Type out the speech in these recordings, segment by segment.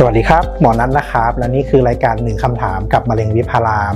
สวัสดีครับ หมอนัทนะครับ และนี่คือรายการหนึ่งคำถามกับมะเร็งวิพาราม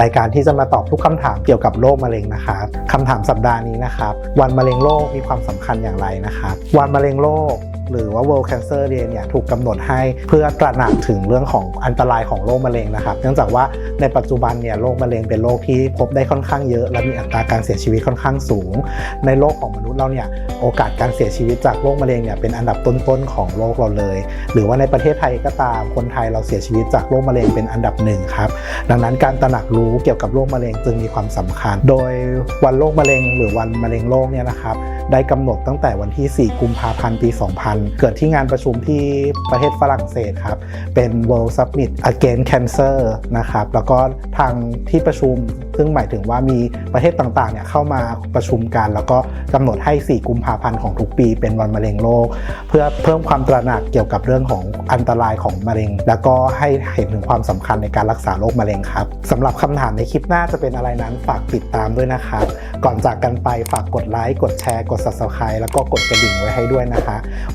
รายการที่จะมาตอบทุกคำถามเกี่ยวกับโรคมะเร็งนะครับคำถามสัปดาห์นี้นะครับ วันมะเร็งโลกมีความสำคัญอย่างไรนะครับ วันมะเร็งโลก หรือว่า World Cancer Day เนี่ยถูกกำหนดให้เพื่อตระหนักถึงเรื่องของอันตรายของโรคมะเร็งนะครับ เนื่องจากว่าในปัจจุบันเนี่ยโรคมะเร็งเป็นโรคที่พบได้ค่อนข้างเยอะ และมีอัตราการเสียชีวิตค่อนข้างสูง ในโลกของมนุษย์เราเนี่ยโอกาสการเสียชีวิตจากโรคมะเร็งเนี่ยเป็นอันดับต้นๆของโลกเราเลย หรือว่าในประเทศไทยก็ตามคนไทยเราเสียชีวิตจากโรคมะเร็งเป็นอันดับหนึ่งครับดังนั้นการตระหนักรู้เกี่ยวกับโรคมะเร็งจึงมีความสำคัญ โดยวันโรคมะเร็ง หรือวันมะเร็งโลกเนี่ยนะครับได้กำหนดตั้งแต่วันที่ 4 กุมภาพันธ์ ปี 2000เกิดที่งานประชุมที่ประเทศฝรั่งเศสครับ เป็น World Summit Against Cancer นะครับ แล้วก็ทางที่ประชุม ซึ่งหมายถึงว่ามีประเทศต่างๆเนี่ยเข้ามาประชุมกัน แล้วก็กำหนดให้ 4 กุมภาพันธ์ของทุกปีเป็นวันมะเร็งโลก เพื่อเพิ่มความตระหนักเกี่ยวกับเรื่องของอันตรายของมะเร็ง แล้วก็ให้เห็นถึงความสำคัญในการรักษาโรคมะเร็งครับสำหรับคำถามในคลิปหน้าจะเป็นอะไรนั้นฝากติดตามด้วยนะครับ ก่อนจากกันไปฝากกดไลค์ กดแชร์ กด subscribe แล้วก็กดกระดิ่งไว้ให้ด้วยนะคะ